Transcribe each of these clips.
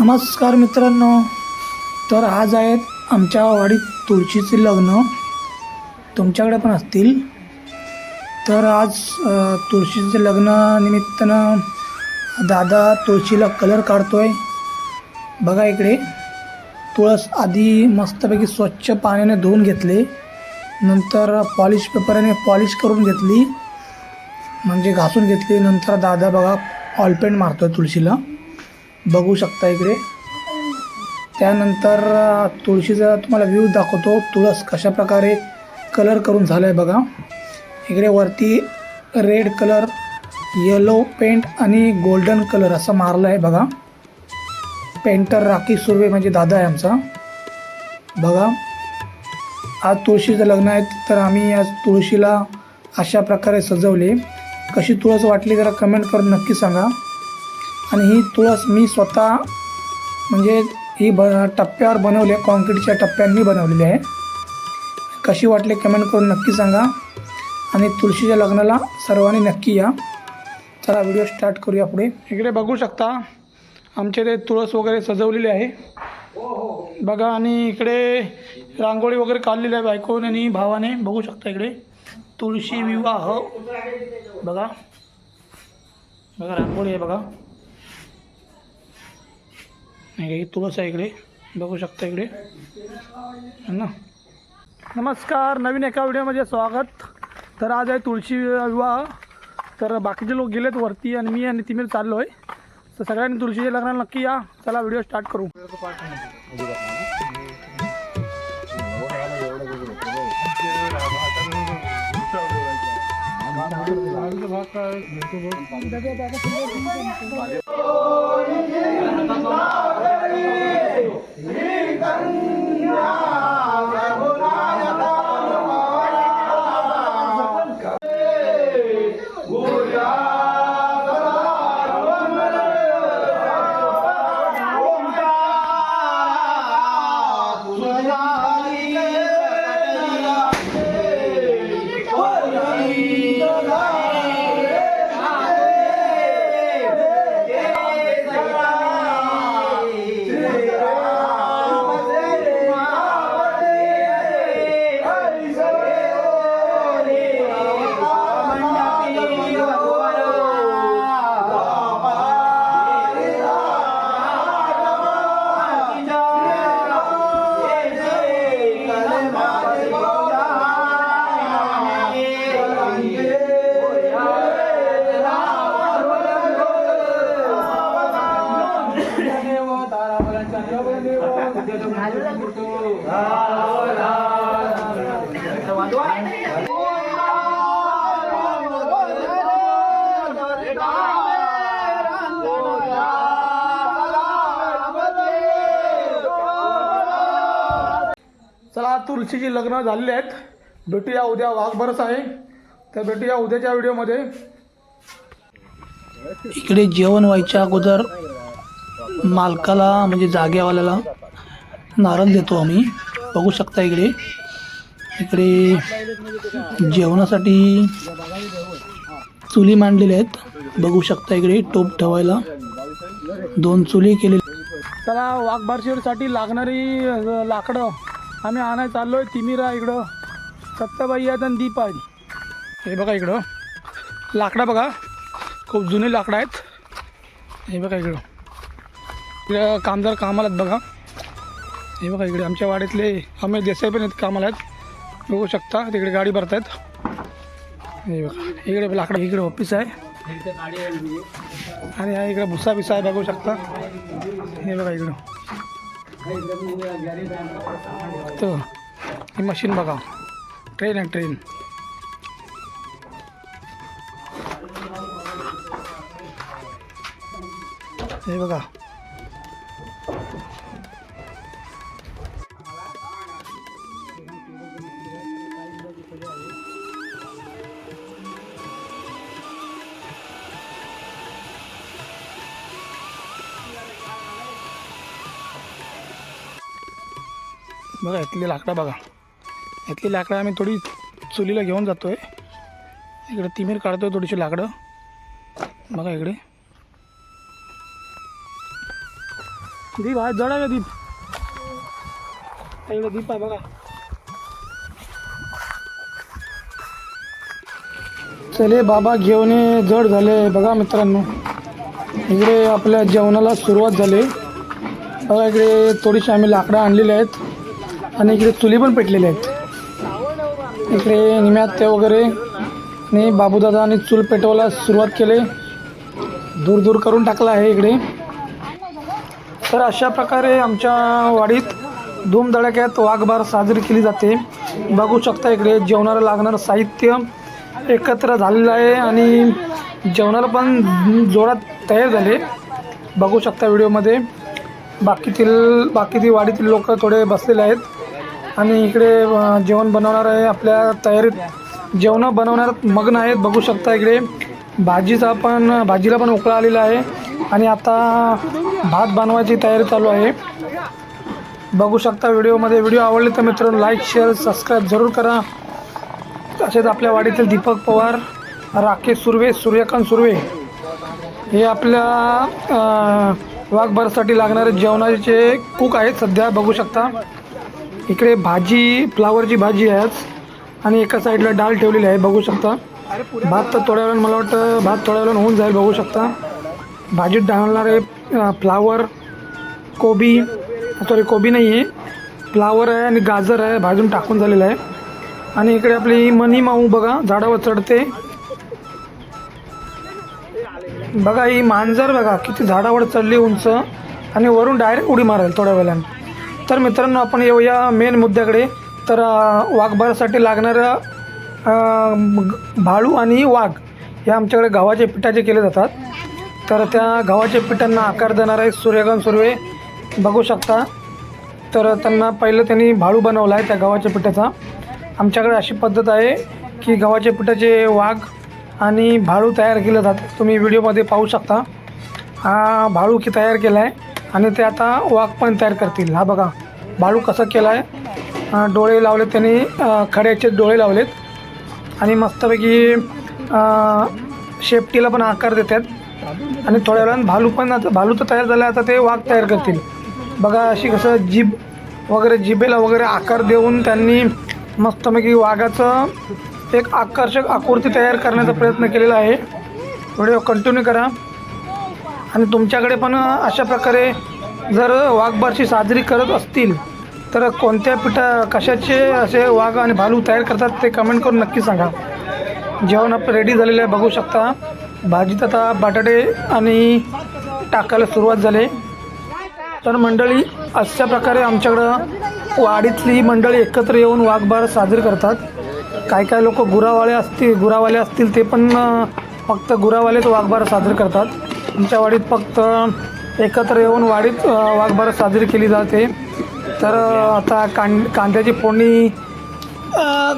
नमस्कार मित्रांनो तर आज आहेत आमच्या वाडीत तुळशीचे लग्न. तुमच्याकडे पण असतील. तर आज तुळशीचे लग्नानिमित्तानं दादा तुळशीला कलर काढतोय. बघा इकडे तुळस आधी मस्तपैकी स्वच्छ पाण्याने धुवून घेतले. नंतर पॉलिश पेपराने पॉलिश करून घेतली. म्हणजे घासून घेतली. नंतर दादा बघा ऑलपेंट मारतोय तुळशीला. बघू शकता इकडे. त्यानंतर तुळशीचा तुम्हाला व्ह्यू दाखवतो. तुळस कशा प्रकारे कलर करून झालं आहे बघा. इकडे वरती रेड कलर येलो पेंट आणि गोल्डन कलर असं मारलं आहे बघा. पेंटर राखी सुर्वे म्हणजे दादा आहे आमचा. बघा. आज तुळशीचं लग्न आहे तर आम्ही आज तुळशीला अशा प्रकारे सजवले. कशी तुळस वाटली जरा कमेंट करून नक्की सांगा. आणि ही तुळस मी स्वतः म्हणजे ही ब टप्प्यावर बनवली आहे. कॉन्क्रीटच्या टप्प्यांनी बनवलेली आहे. कशी वाटली कमेंट करून नक्की सांगा. आणि तुळशीच्या लग्नाला सर्वांनी नक्की या. चला व्हिडिओ स्टार्ट करूया पुढे. इकडे बघू शकता आमचे ते तुळस वगैरे सजवलेली आहे. बघा आणि इकडे रांगोळी वगैरे काढलेली आहे बायकोने आणि भावाने. बघू शकता इकडे. तुळशी विवाह. बघा. बघा रांगोळी आहे बघा. नाही ही तुळस आहे इकडे. बघू शकता इकडे. ना? नमस्कार नवीन एका व्हिडिओमध्ये स्वागत. तर आज आहे तुळशी विवाह. तर बाकीचे लोक गेलेत वरती आणि मी आणि तिमीर चाललो आहे तर सगळ्यांनी तुळशीच्या लग्नाला नक्की या. चला व्हिडिओ स्टार्ट करू. तुळशीची लग्न झालेली आहेत. भेटूया उद्या वाघ बरस आहे. तर भेटूया उद्याच्या व्हिडिओमध्ये. इकडे जेवण व्हायच्या अगोदर मालकाला म्हणजे जागेवाल्याला नारळ देतो आम्ही. बघू शकता इकडे. इकडे जेवणासाठी चुली मांडलेल्या आहेत. बघू शकता इकडे टोप ठेवायला. दोन चुली केलेली. चला वाघबारशीसाठी लागणारी लाकडं. आम्ही आणाय चाललो आहे तिमिरा इकडं. सत्ताबाई आहेत आणि दीप आहेत. हे बघा इकडं. लाकडं बघा. खूप जुने लाकडं आहेत. हे बघा इकडं. इकडं कामदार कामाला आहेत बघा. हे बघा इकडे आमच्या वाडीतले आम्ही देसाई पण आहेत कामाला आहेत. बघू शकता तिकडे गाडी भरत आहेत हे बघा. इकडे लाकडं इकडे ऑफिस आहे. आणि हा इकडे भुसा बिसा आहे बघू शकता. हे बघा इकडं. तो ही मशीन बघा. ट्रेन आहे ट्रेन. हे बघा. बघा इथली लाकडं बघा. इथली लाकडं आम्ही थोडी चुलीला घेऊन जातो आहे इकडे तिमीर काढतो आहे थोडीशी लाकडं. बघा इकडे. दीप आहे जड आहे का दीप? इकडे दीप आहे बघा. चले बाबा घेऊन जड झाले. बघा मित्रांनो इकडे आपल्या जेवणाला सुरुवात झाली. बघा इकडे थोडीशी आम्ही लाकडं आणलेली आहेत. आणि इकडे चुली पण पेटलेल्या आहेत. इकडे निम्यात्या वगैरे आणि बाबूदादा आणि चूल पेटवायला सुरुवात केली. दूर दूर करून टाकला आहे इकडे. तर अशा प्रकारे आमच्या वाडीत धूमधडाक्यात वाघबार साजरी केली जाते. बघू शकता इकडे जेवणाला लागणारं साहित्य एकत्र झालेलं आहे आणि जेवणाला पण जोरात तयार झाले. बघू शकता व्हिडिओमध्ये. बाकीतील बाकीतील वाडीतील लोक थोडे बसलेले आहेत. आणि इकडे जेवण बनवणार आहे आपल्या तयारीत. जेवणं बनवणार मग्न आहेत बघू शकता इकडे. भाजीचा पण भाजीला पण उकळा आलेला आहे. आणि आता भात बनवायची तयारी चालू आहे. बघू शकता व्हिडिओमध्ये. व्हिडिओ आवडले तर मित्रांनो लाईक शेअर सबस्क्राईब जरूर करा. तसेच आपल्या वाडीतील दीपक पवार राकेश सुर्वे सूर्यकांत सुर्वे हे आपल्या वाघभरसाठी लागणारे जेवणाचे कुक आहेत सध्या. बघू शकता. इकडे भाजी फ्लावरची भाजी आहे आज. आणि एका साईडला डाळ ठेवलेली आहे बघू शकता. भात तर थोड्या वेळानं मला वाटतं भात थोड्या वेळानं होऊन जाईल बघू शकता. भाजीत डाळणारे फ्लावर कोबी. सॉरी कोबी नाही आहे फ्लावर आहे आणि गाजर आहे भाजून टाकून झालेलं आहे. आणि इकडे आपली मनी माऊ बघा झाडावर चढते. बघा ही मांजर बघा किती झाडावर चढली उंच. आणि वरून डायरेक्ट उडी मारेल थोड्या वेळानं. तर मित्रांनो आपण येऊया मेन मुद्द्याकडे. तर वाघबारासाठी लागणारं भाळू आणि वाघ हे आमच्याकडे गव्हाचे पिठाचे केले जातात. तर त्या गव्हाच्या पिठांना आकार देणारे सूर्यकांत सुर्वे बघू शकता. तर त्यांना पहिलं त्यांनी भाळू बनवला आहे त्या गव्हाच्या पिठाचा. आमच्याकडे अशी पद्धत आहे की गव्हाच्या पिठाचे वाघ आणि भाळू तयार केलं जातं तुम्ही व्हिडिओमध्ये पाहू शकता. हा भाळू की तयार केला आहे आणि ते आता वाघ पण तयार करतील. हा बघा भाळू कसं केला आहे डोळे लावलेत त्यांनी खड्याचे डोळे लावलेत. आणि मस्तपैकी शेपटीला पण आकार देतात. आणि थोड्या वेळानं भालू पण आता भालू तर तयार झाला आता ते वाघ तयार करतील. बघा अशी कसं जीभ वगैरे जिभेला वगैरे आकार देऊन त्यांनी मस्तपैकी वाघाचं एक आकर्षक आकृती तयार करण्याचा प्रयत्न केलेला आहे. व्हिडिओ कंटिन्यू करा. आणि तुमच्याकडे पण अशा प्रकारे जर वाघबारशी साजरी करत असतील तर कोणत्या पिठा कशाचे असे वाघ आणि भालू तयार करतात ते कमेंट करून नक्की सांगा. जेवण आप रेडी झालेलं आहे बघू शकता. भाजीत आता बटाटे आणि टाकायला सुरुवात झाली. तर मंडळी अशा प्रकारे आमच्याकडं वाडीतली मंडळी एकत्र येऊन वाघबार साजरी करतात. काही काही लोक गुरावाले असतील गुरावाले असतील ते पण फक्त गुरावालेच वाघबार साजरे करतात. आमच्या वाडीत फक्त एकत्र येऊन वाडीत वाघबार साजरी केली जाते. तर आता कां कांद्याची फोडणी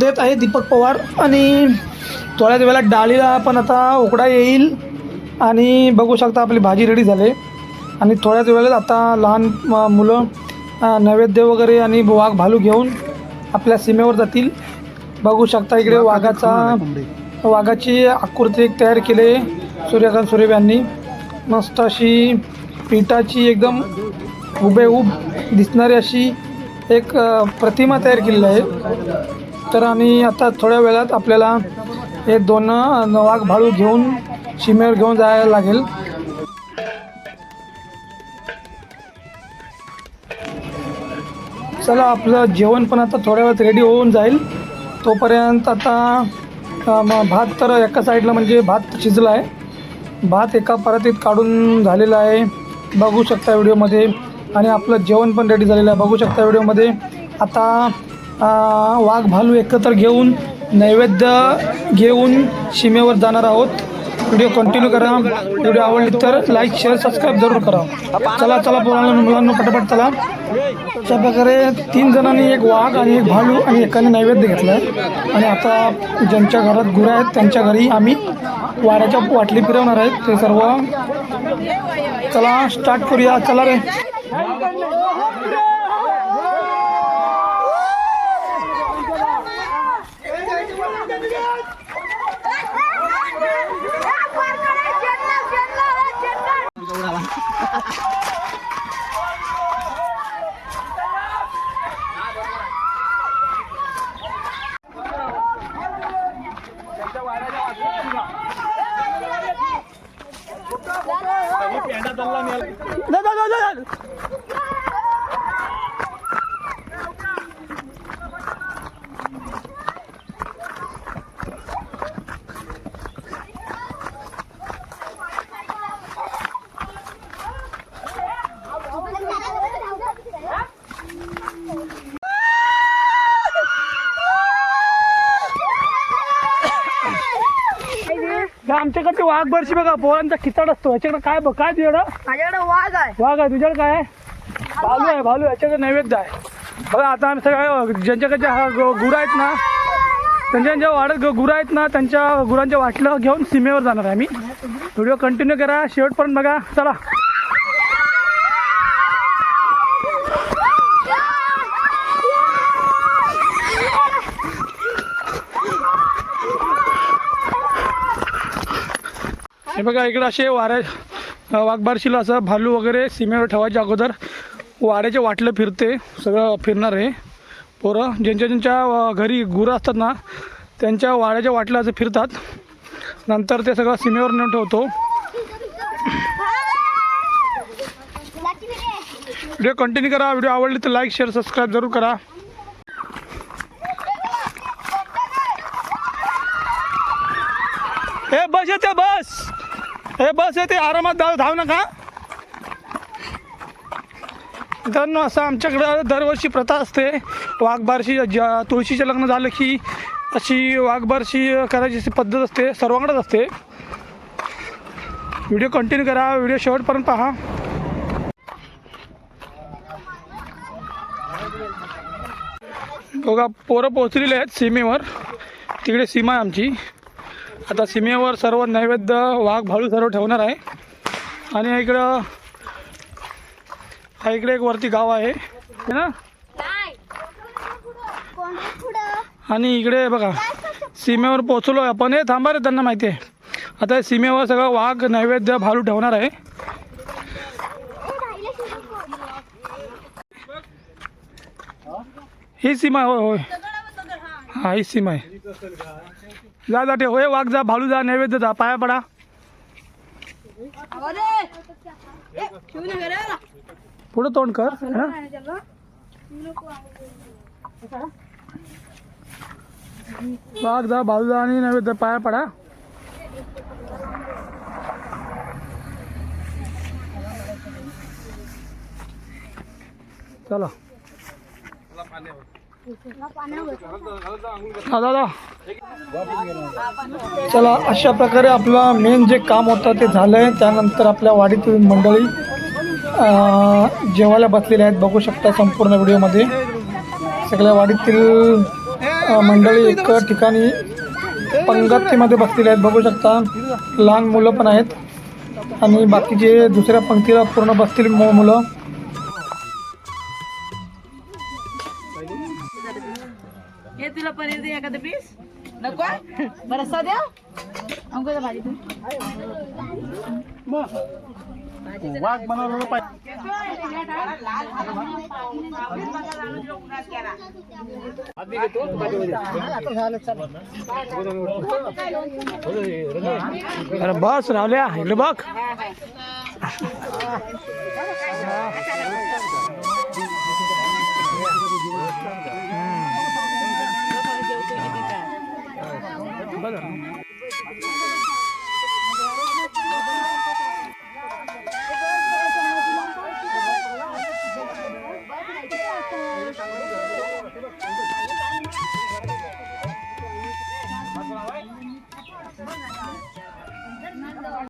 देत आहे दीपक पवार आणि थोड्याच वेळात डाळीला पण आता उकडा येईल आणि बघू शकता आपली भाजी रेडी झाली. आणि थोड्याच वेळात आता लहान मुलं नैवेद्य वगैरे आणि वाघ भालू घेऊन आपल्या सीमेवर जातील. बघू शकता इकडे वाघाचा वाघाची आकृती एक तयार केली सूर्यकांत सुरेव यांनी. मस्त अशी पिठाची एकदम हुबेहूब दिसणारी अशी एक प्रतिमा तयार केलेली आहे. तर आणि आता थोड्या वेळात आपल्याला हे दोन वाघ भाळू घेऊन सीमेवर घेऊन जायला लागेल. चला आपलं जेवण पण आता थोड्या वेळात रेडी होऊन जाईल. तोपर्यंत आता भात तर एका साईडला म्हणजे भात शिजला आहे. भात एका परातीत काढून झालेला आहे. बघू शकता व्हिडिओमध्ये. आणि आपलं जेवण पण रेडी झालेलं आहे. बघू शकता व्हिडिओमध्ये. आता वाघ भालू एकत्र घेऊन नैवेद्य घेऊन सीमेवर जाणार आहोत. व्हिडिओ कंटिन्यू करा. व्हिडिओ आवडली तर लाईक शेअर सबस्क्राईब जरूर करा. चला चला मुलांना मुलांना पटापट चला. अशा प्रकारे तीन जणांनी एक वाघ आणि एक भालू आणि एकाने नैवेद्य घेतलं आहे आणि आता ज्यांच्या घरात गुरं आहेत त्यांच्या घरी आम्ही वाऱ्याच्या वाटली फिरवणार आहेत. ते सर्व चला स्टार्ट करूया. चला रे जा, जा, जा, जा, जा. हे आमच्याकडचे वाघ बरशी बघा पोरांचा खिचाड असतो. याच्याकडे काय बघ काय तुझ्याकडं माझ्याकडे वाघ आहे. वाघ आहे तुझ्याकडे काय आहे? भालू आहे भालू याच्याकडे नैवेद्य आहे. बघा आता आम्ही सगळ्या ज्यांच्याकडे हा ग- गुरं आहेत ना त्यांच्या ज्यांच्या वाड्यात ग- गुरं आहेत ना त्यांच्या गुरांच्या वाटलं घेऊन सीमेवर जाणार आहे आम्ही. व्हिडिओ कंटिन्यू करा शेवटपर्यंत बघा चला. बघा इकडं असे वाऱ्या वाघबारशीला असं भालू वगैरे सीमेवर ठेवायच्या अगोदर वाड्याचे वाटलं फिरते सगळं फिरणार आहे. पोरं ज्यांच्या ज्यांच्या घरी गुरं असतात ना त्यांच्या वाड्याच्या वाटलं असं फिरतात. नंतर ते सगळं सीमेवर नेऊन ठेवतो. व्हिडिओ कंटिन्यू करा. व्हिडिओ आवडली तर लाईक शेअर सबस्क्राईब जरूर करा. ए बस येते बस! हे बस येते आरामात धाव धाव नका. मित्रांनो असं आमच्याकडं दरवर्षी प्रथा असते. वाघबारशी ज्या तुळशीचं लग्न झालं की अशी वाघबारशी करायची अशी पद्धत असते सर्वांकडेच असते. व्हिडिओ कंटिन्यू करा व्हिडिओ शेवटपर्यंत पहा. बघा पोरं पोचलेले आहेत सीमेवर. तिकडे सीमा आहे आमची. आता सीमेवर सर्व नैवेद्य वाघ भालू सर्व ठेवणार आहे. आणि इकडं हा इकडे एक वरती गाव आहे. है ना? आणि इकडे बघा सीमेवर पोचलो आहे आपण. हे थांबा रे त्यांना माहिती आहे. आता सीमेवर सगळं वाघ नैवेद्य भालू ठेवणार आहे. ही सीमा होय होय. हा ही सीमा आहे. जा जा ठेव. होय वाघ जा भालू जा नैवेद्य जा. पाया पडा. पुढं तोंड कर. वाघ जा भालू जा आणि नैवेद्य. पाया पडा. चला. चला अशा प्रकारे आपलं मेन जे काम होतं ते झालं आहे त्यानंतर आपल्या वाडीतील मंडळी जेवायला बसलेले आहेत. बघू शकता संपूर्ण व्हिडिओमध्ये. सगळ्या वाडीतील मंडळी एक ठिकाणी पंगतीमध्ये बसलेले आहेत. बघू शकता लहान मुलं पण आहेत. आणि बाकीचे दुसऱ्या पंक्तीला पूर्ण बसतील मुलं. हे तुला पनीर दे एखादं पीस नको? बरं द्या. अंकुला भाजी तू अरे बस रावल्या इकडे बघ.